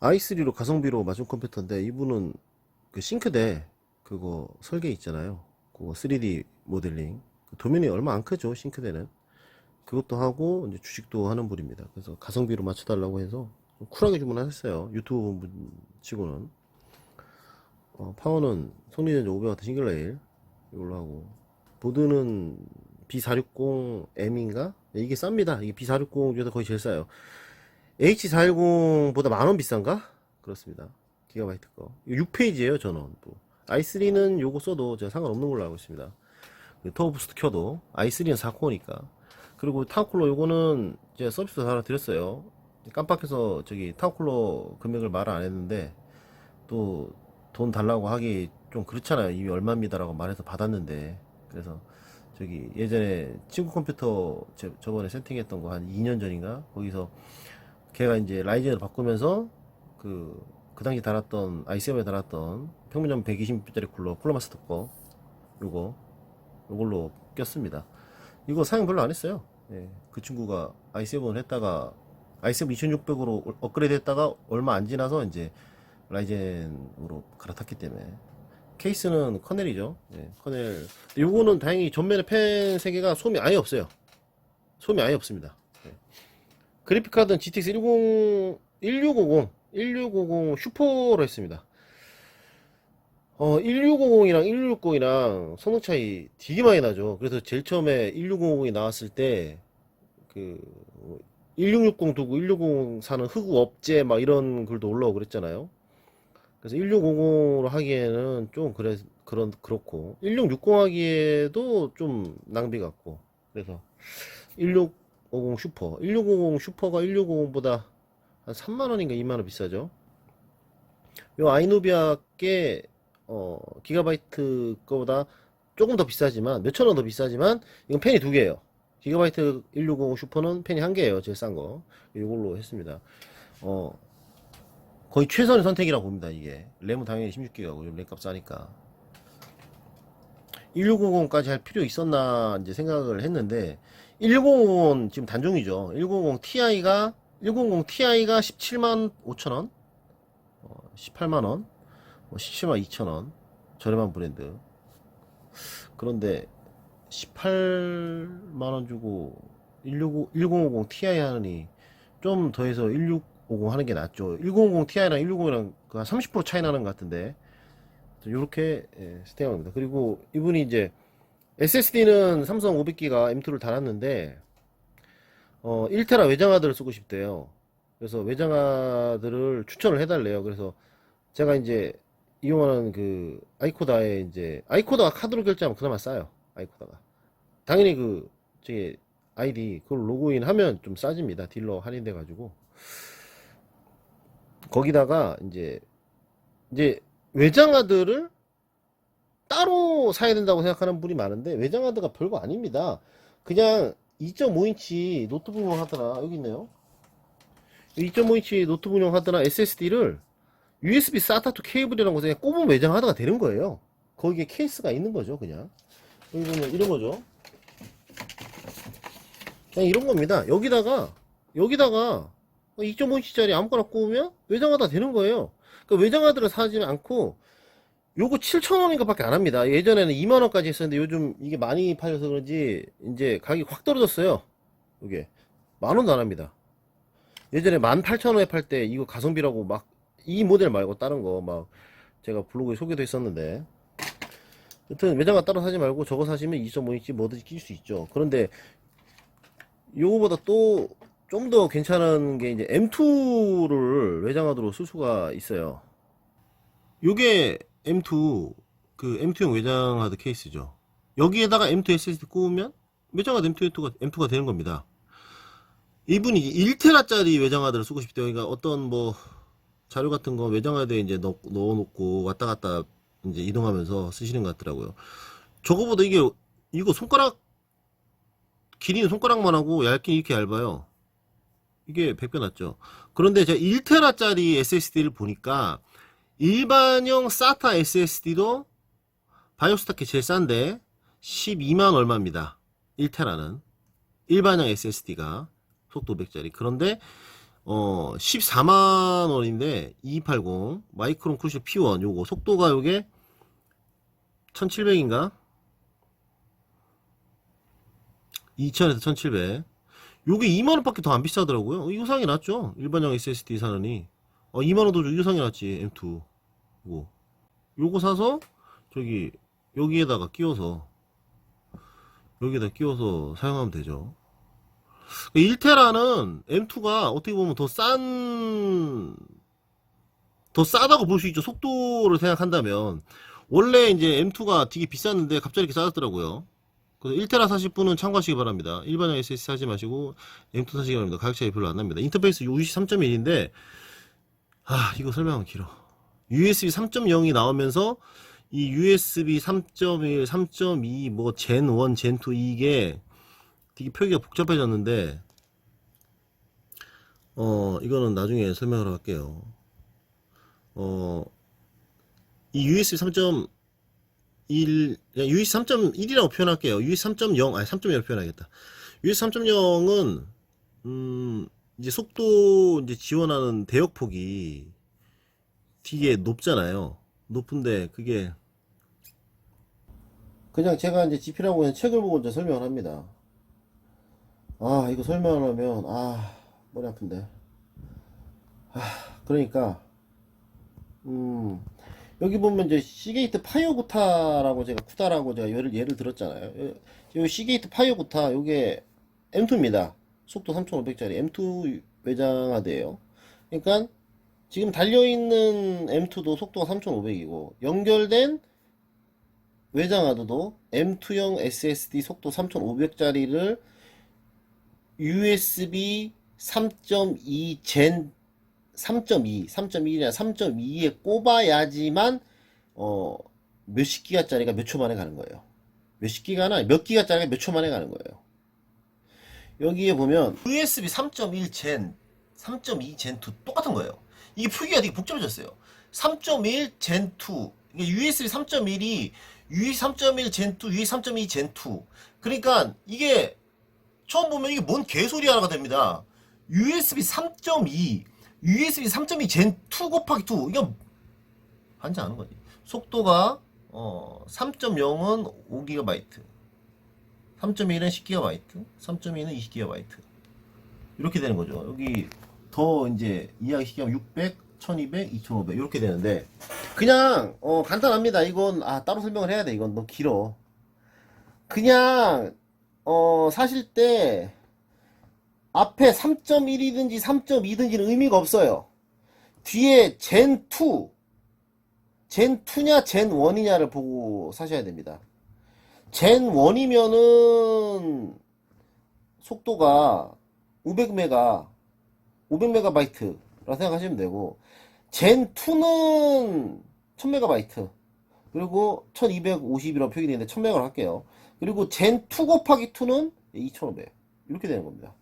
i3로 가성비로 맞춘 컴퓨터인데 이분은 그 싱크대 그거 설계 있잖아요. 그거 3D 모델링. 그 도면이 얼마 안 크죠, 싱크대는. 그것도 하고 이제 주식도 하는 분입니다. 그래서 가성비로 맞춰달라고 해서 좀 쿨하게 주문하셨어요. 유튜브 분 치고는. 어, 파워는 성리전자 500W 싱글레일 이걸로 하고 보드는 B460M인가? 이게 쌉니다. 이게 B460 중에서 거의 제일 싸요. H410보다 만원 비싼가? 그렇습니다. 기가바이트 거. 6페이지에요, 전원. 뭐. i3는 요거 써도 제가 상관없는 걸로 알고 있습니다. 그 터보 부스트 켜도 i3는 4코어니까. 그리고 타워쿨러 요거는 제가 서비스 하나 드렸어요. 깜빡해서 저기 타워쿨러 금액을 말을 안 했는데 또 돈 달라고 하기 좀 그렇잖아요. 이미 얼마입니다라고 말해서 받았는데 그래서 저기 예전에 친구 컴퓨터 제- 저번에 세팅했던 거 한 2년 전인가 거기서 걔가 이제 라이젠으로 바꾸면서 그, 그 당시 달았던, i7에 달았던 평균점 120짜리 쿨러, 쿨러 마스터 거, 요거, 요걸로 꼈습니다. 이거 사용 별로 안 했어요. 예, 그 친구가 i7을 했다가, i7 2600으로 업그레이드 했다가 얼마 안 지나서 이제 라이젠으로 갈아탔기 때문에. 케이스는 커넬이죠. 예, 커넬. 요거는 다행히 전면에 펜 3개가 소음이 아예 없어요. 소음이 아예 없습니다. 예. 그래픽 카드는 GTX 10, 1650, 1650 슈퍼로 했습니다. 어, 1650이랑 1660이랑 성능 차이 되게 많이 나죠. 그래서 제일 처음에 1650이 나왔을 때, 그, 1660 두고 1650 사는 흑우 업체 막 이런 글도 올라오고 그랬잖아요. 그래서 1650으로 하기에는 좀 그래, 그런, 그렇고, 1660 하기에도 좀 낭비 같고, 그래서 1650 슈퍼. 1650 슈퍼가 1650보다 한 3만원인가 2만원 비싸죠. 요 아이노비아 게, 어, 기가바이트 거보다 조금 더 비싸지만, 몇천원 더 비싸지만, 이건 펜이 두 개예요. 기가바이트 1650 슈퍼는 펜이 한 개예요. 제일 싼 거. 이걸로 했습니다. 어, 거의 최선의 선택이라고 봅니다, 이게. 램은 당연히 16기가고, 요즘 램값 싸니까. 1650까지 할 필요 있었나, 이제 생각을 했는데, 110은 지금 단종이죠. 110 Ti가 100 Ti가 17만 5천 원, 어, 18만 원, 뭐 17만 2천 원 저렴한 브랜드. 그런데 18만 원 주고 160, 1050 Ti 하느니 좀 더해서 1650 하는 게 낫죠. 1050 Ti랑 160이랑 그 한30% 차이 나는 것 같은데 이렇게 예, 스테어입니다. 그리고 이분이 이제 SSD는 삼성 500기가 M2를 달았는데 어 1테라 외장하드를 쓰고 싶대요. 그래서 외장하드를 추천을 해달래요. 그래서 제가 이제 이용하는 그 아이코다에 이제 아이코다가 카드로 결제하면 그나마 싸요. 아이코다가 당연히 그 저기 아이디 그걸 로그인 하면 좀 싸집니다. 딜러 할인돼 가지고 거기다가 이제 이제 외장하드를 따로 사야 된다고 생각하는 분이 많은데 외장하드가 별거 아닙니다. 그냥 2.5인치 노트북용 하드나 여기 있네요. 2.5인치 노트북용 하드나 SSD를 USB SATA to 케이블이라는 것에 그냥 꼽으면 외장 하드가 되는 거예요. 거기에 케이스가 있는 거죠, 그냥. 여기 보면 이런 거죠. 그냥 이런 겁니다. 여기다가 여기다가 2.5인치짜리 아무거나 꼽으면 외장 하드가 되는 거예요. 그 외장 하드를 사지 않고 요거 7,000원인가 밖에 안 합니다. 예전에는 2만원까지 했었는데 요즘 이게 많이 팔려서 그런지 이제 가격이 확 떨어졌어요. 이게 만원도 안 합니다. 예전에 18,000원에 팔 때 이거 가성비라고 막 이 모델 말고 다른 거 막 제가 블로그에 소개도 했었는데 여튼 매장가 따로 사지 말고 저거 사시면 2.5인치 뭐든지 끼울 수 있죠. 그런데 요거보다 또 좀 더 괜찮은 게 이제 M2를 외장하드로 쓸 수가 있어요. 요게 M2 그 M2용 외장 하드 케이스죠. 여기에다가 M2 SSD 꼽으면 외장하드 M2가 M2가 되는 겁니다. 이분이 1테라짜리 외장하드를 쓰고 싶대요. 그러니까 어떤 뭐 자료 같은 거 외장하드에 이제 넣, 넣어놓고 왔다 갔다 이제 이동하면서 쓰시는 것 같더라고요. 저거보다 이게 이거 손가락 길이는 손가락만 하고 얇긴 이렇게 얇아요. 이게 100배 낫죠. 그런데 제가 1테라짜리 SSD를 보니까 일반형 SATA SSD도 바이오스타키 제일 싼데 12만 얼마입니다. 1테라는. 일반형 SSD가 속도 500짜리. 그런데 어 14만 원인데 2280 마이크론 쿠션 P1 요거 속도가 요게 1700인가? 2000에서 1700 요게 2만원 밖에 더 안 비싸더라고요. 어, 이거 상이 낫죠? 일반형 SSD 사느니. 어 2만원 더 주고 이거 상이 낫지 M2 요거 요거 사서 저기 여기에다가 끼워서 여기에다 끼워서 사용하면 되죠 1테라는 M2가 어떻게 보면 더 싼, 더 싸다고 볼 수 있죠. 속도를 생각한다면. 원래 이제 M2가 되게 비쌌는데 갑자기 이렇게 싸졌더라고요. 그래서 1테라 사실 분은 참고하시기 바랍니다. 일반형 SSD 사지 마시고 M2 사시기 바랍니다. 가격 차이 별로 안 납니다. 인터페이스 UC 3.1인데, 아, 이거 설명하면 길어. USB 3.0이 나오면서 이 USB 3.1, 3.2, 뭐, 젠 1, 젠 2 이게 되게 표기가 복잡해졌는데 어 이거는 나중에 설명을 할게요. 어 이 USB 3.1 그냥 USB 3.1이라고 표현할게요. USB 3.0 아니 3.0을 표현하겠다. USB 3.0은 음 이제 속도 이제 지원하는 대역폭이 되게 높잖아요 높은데 그게 그냥 제가 이제 지필하고 있는 책을 보고 이제 설명을 합니다 아, 이거 설명하면, 아, 머리 아픈데. 아, 그러니까, 음, 여기 보면 이제 시게이트 파이어구타라고 제가 쿠다라고 제가 예를, 예를 들었잖아요. 이 시게이트 파이어구타, 요게 M2입니다. 속도 3500짜리 M2 외장하드예요 그러니까, 지금 달려있는 M2도 속도가 3500이고, 연결된 외장하드도 M2형 SSD 속도 3500짜리를 USB 3.2 젠 3.2, 3.1이나 3.2에 꼽아야지만 어 몇십 기가짜리가 몇 초 만에 가는 거예요. 몇십 기가나 몇 기가짜리가 몇 초 만에 가는 거예요. 여기에 보면 USB 3.1 젠, 3.2 젠2 똑같은 거예요. 이게 표기가 되게 복잡해졌어요. 3.1 젠 2, 이게 USB 3.1이 USB 3.1 젠 2, USB 3.2 젠 2. 그러니까 이게 처음 보면 이게 뭔 개소리 하나가 됩니다. USB 3.2, USB 3.2 젠2 곱하기 2. 이건 반지 않은 거지. 속도가 어 3.0은 5GB, 3.1은 10GB, 3.2는 20GB. 이렇게 되는 거죠. 여기 더 이제 이야기시키면 600, 1200, 2500 이렇게 되는데 그냥 어 간단합니다. 이건 아 따로 설명을 해야 돼. 이건 너무 길어. 그냥 어, 사실 때 앞에 3.1이든지 3.2든지는 의미가 없어요. 뒤에 젠2, 젠2냐 젠1이냐를 보고 사셔야 됩니다. 젠1이면은 속도가 500메가, 500메가바이트라 생각하시면 되고, 젠2는 1000메가바이트, 그리고 1250이라고 표기되어 있는데 1000메가로 할게요. 그리고 젠2 곱하기 2는 2500 이렇게 되는 겁니다.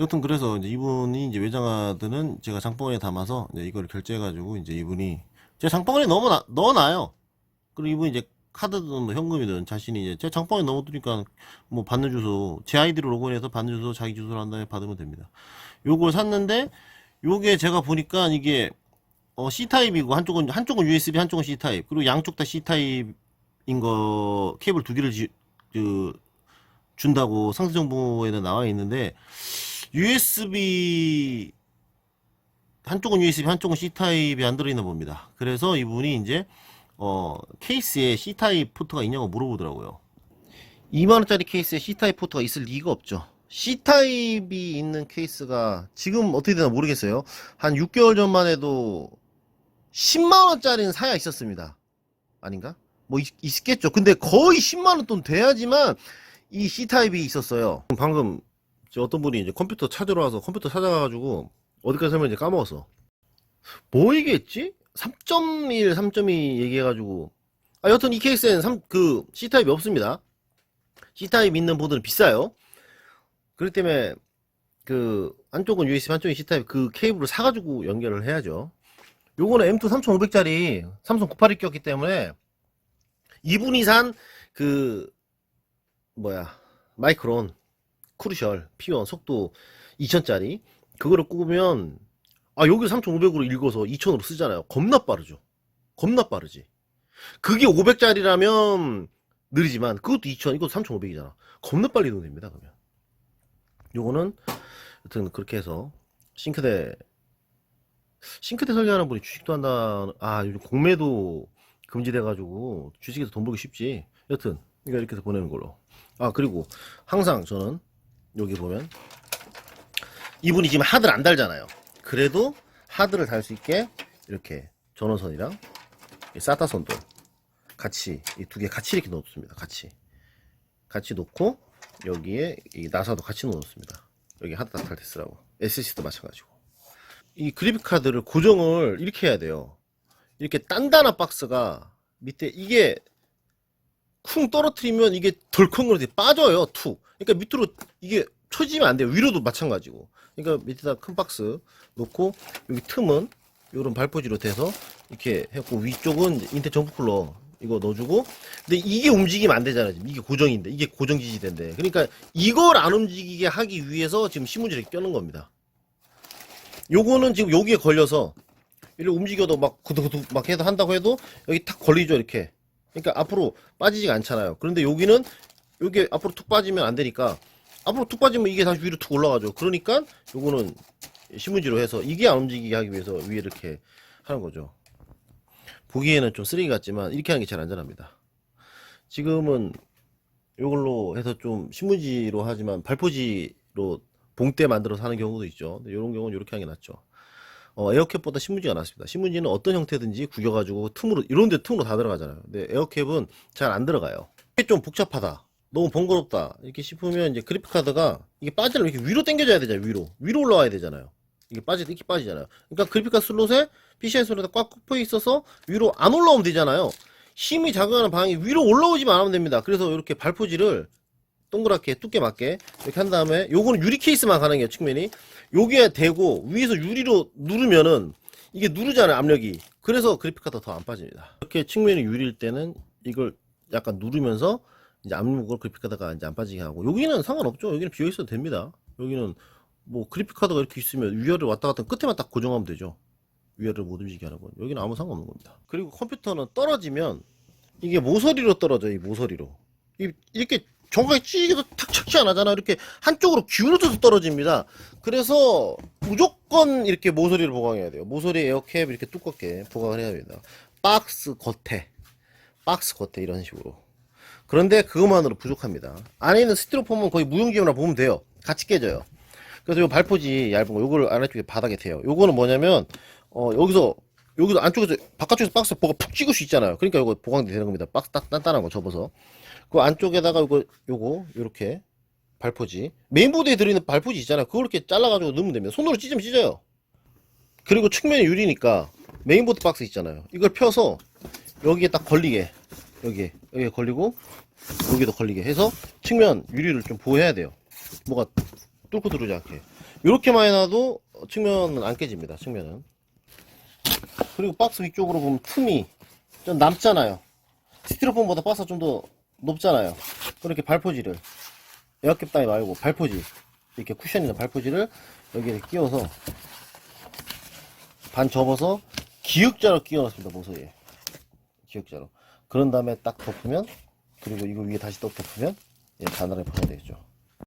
여튼 그래서 이제 이분이 이제 외장하드는 제가 장바구니에 담아서 이제 이걸 결제해가지고 이제 이분이 제 장바구니에 넣어 넣어놔요. 그리고 이분이 이제 카드든 뭐 현금이든 자신이 이제 제 장바구니에 넣어두니까 뭐 받는 주소 제 아이디로 로그인해서 받는 주소 자기 주소를 한 다음에 받으면 됩니다. 요걸 샀는데 요게 제가 보니까 이게 어 C 타입이고 한쪽은 한쪽은 USB 한쪽은 C 타입 그리고 양쪽 다 C 타입 인 거 케이블 두 개를 지, 그, 준다고 상세 정보에는 나와 있는데 USB 한쪽은 USB 한쪽은 C 타입이 안 들어있나 봅니다. 그래서 이분이 이제 어 케이스에 C 타입 포트가 있냐고 물어보더라고요. 2만 원짜리 케이스에 C 타입 포트가 있을 리가 없죠. C 타입이 있는 케이스가 지금 어떻게 되나 모르겠어요. 한 6개월 전만 해도 10만 원짜리는 사야 있었습니다. 아닌가? 뭐 있, 있겠죠. 근데 거의 10만 원 돈 돼야지만 이 C 타입이 있었어요. 방금 어떤 분이 이제 컴퓨터 찾으러 와서 컴퓨터 찾아가가지고 어디까지 설명 이제 까먹었어. 뭐 얘기했지? 3.1, 3.2 얘기해가지고 아 여튼 이 케이스에는 3, 그 C 타입이 없습니다. C 타입 있는 보드는 비싸요. 그렇기 때문에 그 한쪽은 USB 한쪽은 C 타입 그 케이블을 사가지고 연결을 해야죠. 요거는 M2 3500짜리 삼성 981 꼈기 때문에 이분이 산 그 뭐야 마이크론 쿠르셜 P1 속도 2000짜리 그거를 꼽으면 아 여기 3500으로 읽어서 2000으로 쓰잖아요. 겁나 빠르죠. 겁나 빠르지. 그게 500짜리라면 느리지만 그것도 2000 이것도 3500이잖아. 겁나 빨리 녹됩니다 그러면. 요거는 여튼 그렇게 해서 싱크대 싱크대 설계하는 분이 주식도 한다 아 요즘 공매도 금지돼가지고 주식에서 돈 벌기 쉽지. 여튼 이거 이렇게 해서 보내는 걸로. 아 그리고 항상 저는 여기 보면 이분이 지금 하드를 안 달잖아요 그래도 하드를 달 수 있게 이렇게 전원선이랑 이 사타선도 같이 이 두 개 같이 이렇게 넣었습니다. 같이. 같이 놓고 여기에 이 나사도 같이 넣었습니다. 여기 하드 닥탈 테스라고. SSD도 마찬가지고. 이 그래픽 카드를 고정을 이렇게 해야 돼요. 이렇게 단단한 박스가 밑에 이게 쿵 떨어뜨리면 이게 덜컹거려 빠져요. 툭. 그러니까 밑으로 이게 쳐지면 안 돼요. 위로도 마찬가지고 그러니까 밑에다 큰 박스 놓고 여기 틈은 요런 발포지로 돼서 이렇게 했고 위쪽은 인텔 점프 쿨러 이거 넣어주고. 근데 이게 움직이면 안 되잖아요. 지금 이게 고정인데 이게 고정 지지대인데. 그러니까 이걸 안 움직이게 하기 위해서 지금 이렇게 껴는 겁니다. 요거는 지금 여기에 걸려서 이렇게 움직여도 막 구두구두 막 해도 한다고 해도 여기 탁 걸리죠 이렇게. 그러니까 앞으로 빠지지가 않잖아요. 그런데 여기는 여기 앞으로 툭 빠지면 안 되니까 앞으로 툭 빠지면 이게 다시 위로 툭 올라가죠. 그러니까 요거는 신문지로 해서 이게 안 움직이게 하기 위해서 위에 이렇게 하는 거죠. 보기에는 좀 쓰레기 같지만 이렇게 하는 게 제일 안전합니다. 지금은 이걸로 해서 좀 신문지로 하지만 발포지로 봉대 만들어서 하는 경우도 있죠. 이런 경우는 이렇게 하는 게 낫죠. 어, 에어캡보다 신문지가 낫습니다. 신문지는 어떤 형태든지 구겨가지고 틈으로 이런 데 틈으로 다 들어가잖아요. 근데 에어캡은 잘 안 들어가요. 이게 좀 복잡하다 너무 번거롭다. 이렇게 싶으면 이제 그래픽 카드가 이게 빠지려면 이렇게 위로 당겨져야 되잖아요 위로. 위로 올라와야 되잖아요. 이게 빠지 이렇게 빠지잖아요. 그러니까 그래픽 카드 슬롯에 PCI 슬롯에 꽉 꼽혀 있어서 위로 안 올라오면 되잖아요. 힘이 작용하는 방향이 위로 올라오지만 않으면 됩니다. 그래서 이렇게 발포지를 동그랗게 두께 맞게 이렇게 한 다음에 요거는 유리 케이스만 가능해요 측면이. 여기에 대고 위에서 유리로 누르면은 이게 누르잖아요 압력이. 그래서 그래픽 카드 더 안 빠집니다. 이렇게 측면이 유리일 때는 이걸 약간 누르면서 이제 압력을 그래픽 카드가 이제 안 빠지게 하고. 여기는 상관없죠. 여기는 비어 있어도 됩니다. 여기는 뭐 그래픽 카드가 이렇게 있으면 위아래 왔다 갔다 끝에만 딱 고정하면 되죠. 위아래를 못 움직이게 하는 건. 여기는 아무 상관없는 겁니다. 그리고 컴퓨터는 떨어지면 이게 모서리로 떨어져요 이 모서리로. 이- 이렇게 정확하게 찌개도 탁 착지 안 하잖아 이렇게 한쪽으로 기울어져서 떨어집니다. 그래서 무조건 이렇게 모서리를 보강해야 돼요. 모서리 에어캡 이렇게 두껍게 보강을 해야 됩니다. 박스 겉에 박스 겉에 이런 식으로 그런데 그것만으로 부족합니다. 안에 있는 스티로폼은 거의 무용지물이라 보면 돼요. 같이 깨져요. 그래서 요 발포지 얇은 거 요거를 아래쪽에 바닥에 대요. 요거는 뭐냐면 어 여기서 여기서 안쪽에서 바깥쪽에서 박스 보가 푹 찍을 수 있잖아요. 그러니까 요거 보강이 되는 겁니다. 박스 딱 단단한 거 접어서. 그 안쪽에다가 요거 요거 요렇게 발포지. 메인보드에 들어있는 발포지 있잖아요. 그걸 이렇게 잘라가지고 넣으면 됩니다. 손으로 찢으면 찢어요. 그리고 측면이 유리니까 메인보드 박스 있잖아요. 이걸 펴서 여기에 딱 걸리게 여기에 여기에 걸리고 여기도 걸리게 해서 측면 유리를 좀 보호해야 돼요. 뭐가 뚫고 들어오지 않게. 이렇게만 해놔도 측면은 안 깨집니다 측면은. 그리고 박스 위쪽으로 보면 틈이 좀 남잖아요. 스티로폼보다 박스가 좀 더 높잖아요. 그렇게 발포지를. 에어캡 따위 말고 발포지. 이렇게 쿠션 있는 발포지를 여기에 끼워서 반 접어서 기역자로 끼워 넣습니다 모서리에. 기역자로 그런 다음에 딱 덮으면 그리고 이거 위에 다시 또 덮으면 예, 단단하게 퍼야 되겠죠